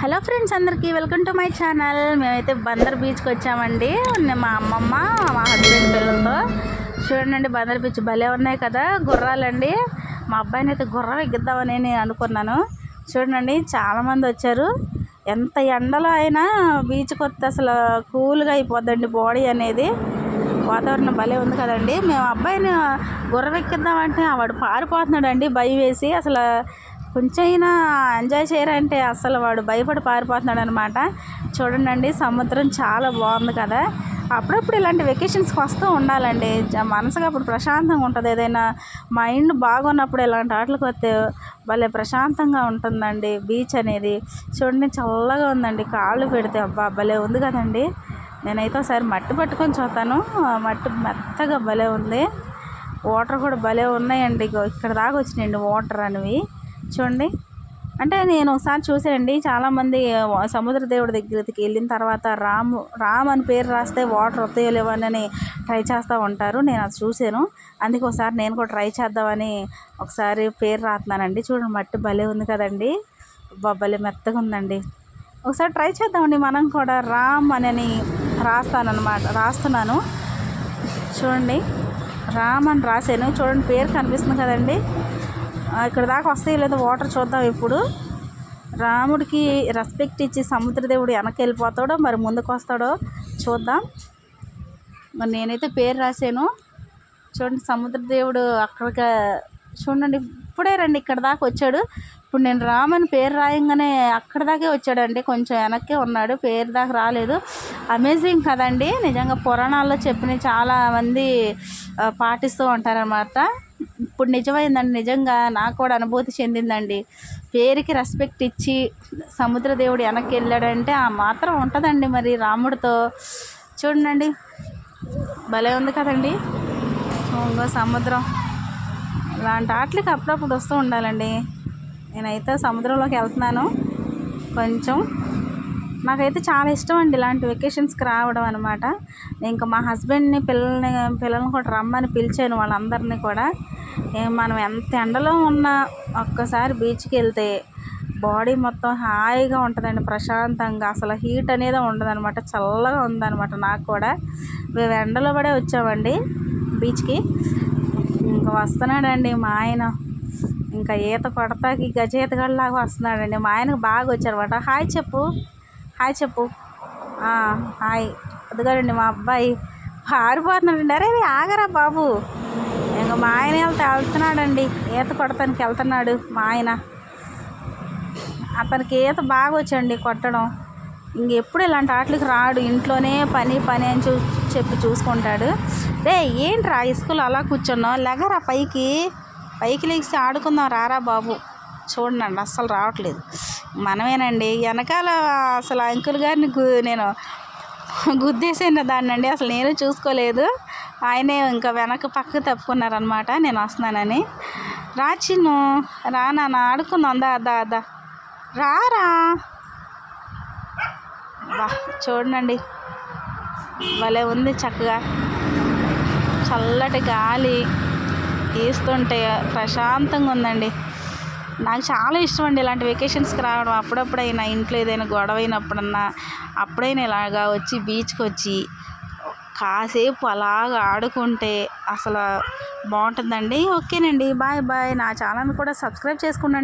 Hello friends అందరికీ welcome to my channel. Bandar Bandar బీచ్కి వచ్చామండి. మా అమ్మమ్మ మా హస్బెండ్ పిల్లలతో. చూడండి బందర్ బీచ్ భలే ఉన్నాయి కదా గుర్రాలండి. మా అబ్బాయిని అయితే గుర్రం ఎగ్గిద్దామని నేను అనుకున్నాను. చూడండి చాలామంది వచ్చారు. ఎంత ఎండలో అయినా బీచ్కి వస్తే అసలు కూల్గా అయిపోద్దండి బాడీ అనేది. వాతావరణం భలే ఉంది కదండి. మేము అబ్బాయిని గుర్రం ఎక్కిద్దామంటే వాడు పారిపోతున్నాడండి భయం వేసి. అసలు కొంచెమైనా ఎంజాయ్ చేయరంటే అసలు వాడు భయపడి పారిపోతున్నాడు అనమాట చూడండి సముద్రం చాలా బాగుంది కదా. అప్పుడప్పుడు ఇలాంటి వెకేషన్స్కి వస్తూ ఉండాలండి. మనసుకు అప్పుడు ప్రశాంతంగా ఉంటుంది. ఏదైనా మైండ్ బాగున్నప్పుడు ఇలాంటి ఆటలకు వస్తే భలే ప్రశాంతంగా ఉంటుందండి. బీచ్ అనేది చూడండి చల్లగా ఉందండి. కాళ్ళు పెడితే అబ్బా భలే ఉంది కదండి. నేనైతే ఒకసారి మట్టి పట్టుకొని చూస్తాను. ఆ మట్టి మెత్తగా భలే ఉంది. వాటర్ కూడా భలే ఉన్నాయండి. ఇక్కడ దాకా వచ్చినాయండి వాటర్ అనేవి. చూడండి. అంటే నేను ఒకసారి చూసానండి చాలామంది సముద్ర దేవుడి దగ్గరికి వెళ్ళిన తర్వాత రాము రామ్ అని పేరు రాస్తే వాటర్ వస్తాయో లేవనని ట్రై చేస్తూ ఉంటారు. నేను అది చూశాను. అందుకే ఒకసారి నేను కూడా ట్రై చేద్దామని ఒకసారి పేరు రాస్తున్నానండి. చూడండి మట్టి భలే ఉంది కదండి. భలే మెత్తగా ఉందండి. ఒకసారి ట్రై చేద్దామండి. మనం కూడా రామ్ అని రాస్తానన్నమాట రాస్తున్నాను. చూడండి రామ్ అని రాశాను. చూడండి పేరు కనిపిస్తుంది కదండి. ఇక్కడ దాకా వస్తాయి లేదో వాటర్ చూద్దాం ఇప్పుడు. రాముడికి రెస్పెక్ట్ ఇచ్చి సముద్రదేవుడు వెనక్కి వెళ్ళిపోతాడో మరి ముందుకు వస్తాడో చూద్దాం. మరి నేనైతే పేరు రాశాను. చూడండి సముద్రదేవుడు అక్కడికి చూడండి ఇప్పుడే రండి ఇక్కడ దాకా వచ్చాడు. ఇప్పుడు నేను రామని పేరు రాయంగానే అక్కడ దాకే వచ్చాడండి కొంచెం వెనక్కే ఉన్నాడు పేరు దాకా రాలేదు. అమేజింగ్ కదండి నిజంగా పురాణాల్లో చెప్పిన చాలామంది పాటిస్తూ ఉంటారన్నమాట. ఇప్పుడు నిజమైందండి. నిజంగా నాకు కూడా అనుభూతి చెందిందండి. పేరుకి రెస్పెక్ట్ ఇచ్చి సముద్రదేవుడు వెనక్కి వెళ్ళాడంటే ఆ మాత్రం ఉంటుందండి మరి రాముడితో. చూడండి భలే ఉంది కదండి. ఇంకో సముద్రం. ఇలాంటి ఆటలకి అప్పుడప్పుడు వస్తూ ఉండాలండి. నేనైతే సముద్రంలోకి వెళ్తున్నాను. కొంచెం నాకైతే చాలా ఇష్టం అండి ఇలాంటి వెకేషన్స్కి రావడం అనమాట ఇంకా మా హస్బెండ్ని పిల్లల్ని పిల్లల్ని కూడా రమ్మని పిలిచాను వాళ్ళందరినీ కూడా. మనం ఎంత ఎండలో ఉన్నా ఒక్కసారి బీచ్కి వెళ్తే బాడీ మొత్తం హాయిగా ఉంటుందండి ప్రశాంతంగా. అసలు హీట్ అనేది ఉండదనమాట చల్లగా ఉందన్నమాట నాకు కూడా. మేము ఎండలో పడే వచ్చామండి బీచ్కి ఇంకా వస్తున్నాడండి మా ఆయన. ఇంకా ఈత కొడతాకి గజేతగాడిలాగా వస్తున్నాడండి. మా ఆయనకు బాగా వచ్చారనమాట హాయ్ చెప్పు. హాయ్ చెప్పు. హాయ్. అదిగోండి మా అబ్బాయి. పారిపోతున్నాడండి. అరే ఆగరా బాబు. ఇంకా మా ఆయన వెళ్తే వెళ్తున్నాడండి ఈత కొడతానికి వెళ్తున్నాడు మా ఆయన. అతనికి ఈత బాగా వచ్చండి కొట్టడం. ఇంకెప్పుడు ఇలాంటి ఆటలకి రాడు. ఇంట్లోనే పని పని అని చూ చెప్పి చూసుకుంటాడు. రే ఏంట్రా ఇసుకలు అలా కూర్చున్నావు? లెగరా పైకి. పైకి లేచి ఆడుకుందాం. రారా బాబు. చూడండి అస్సలు రావట్లేదు. మనమేనండి. వెనకాల అసలు అంకుల్ గారిని గు- నేను గుద్దేసిన దాన్ని అండి అసలు నేను చూసుకోలేదు. ఆయనే ఇంకా వెనక పక్క తప్పుకున్నారనమాట నేను వస్తున్నానని. రా చిన్ను. రా నాన్న. ఆడుకుందాం. దా దా రారా? వా చూడండి భలే ఉంది చక్కగా. చల్లటి గాలి తీస్తుంటే ప్రశాంతంగా ఉందండి. నాకు చాలా ఇష్టం అండి ఇలాంటి వెకేషన్స్కి రావడం. అప్పుడప్పుడైనా ఇంట్లో ఏదైనా గొడవ అయినప్పుడన్నా అప్పుడైనా ఇలాగా వచ్చి బీచ్కి వచ్చి కాసేపు అలాగా ఆడుకుంటే అసలు బాగుంటుందండి. ఓకేనండి. Bye bye. నా ఛానల్ కూడా సబ్స్క్రైబ్ చేసుకున్నాను